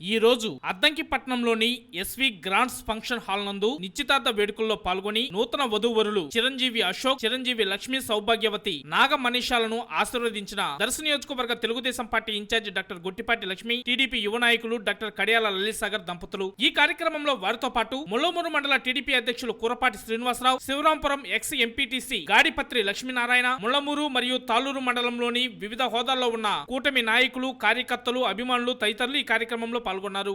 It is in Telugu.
ఈ రోజు అద్దంకి పట్నంలోని ఎస్వి గ్రాండ్స్ ఫంక్షన్ హాల్ నందు నిశ్చితార్థ వేడుకల్లో పాల్గొని నూతన వధూవరులు చిరంజీవి అశోక్ చిరంజీవి లక్ష్మీ సౌభాగ్యవతి నాగ మనీషాలను ఆశీర్వదించిన దర్శ నియోజకవర్గ Telugu Desam party incharge doctor Guttipati Lakshmi TDP యువ నాయకులు డాక్టర్ కడియాల లలిత్ సాగర్ దంపతులు. ఈ కార్యక్రమంలో వారితో పాటు ముల్లమూరు మండల టీడీపీ అధ్యక్షులు కూరపాటి శ్రీనివాసరావు శివరాంపురం ఎక్స్ ఎంపీటీసీ గాడిపత్రి లక్ష్మీనారాయణ ముల్లమూరు మరియు తాలూరు మండలంలోని వివిధ హోదాల్లో ఉన్న కూటమి నాయకులు కార్యకర్తలు అభిమానులు తదితరులు ఈ కార్యక్రమంలో పాల్గొన్నారు.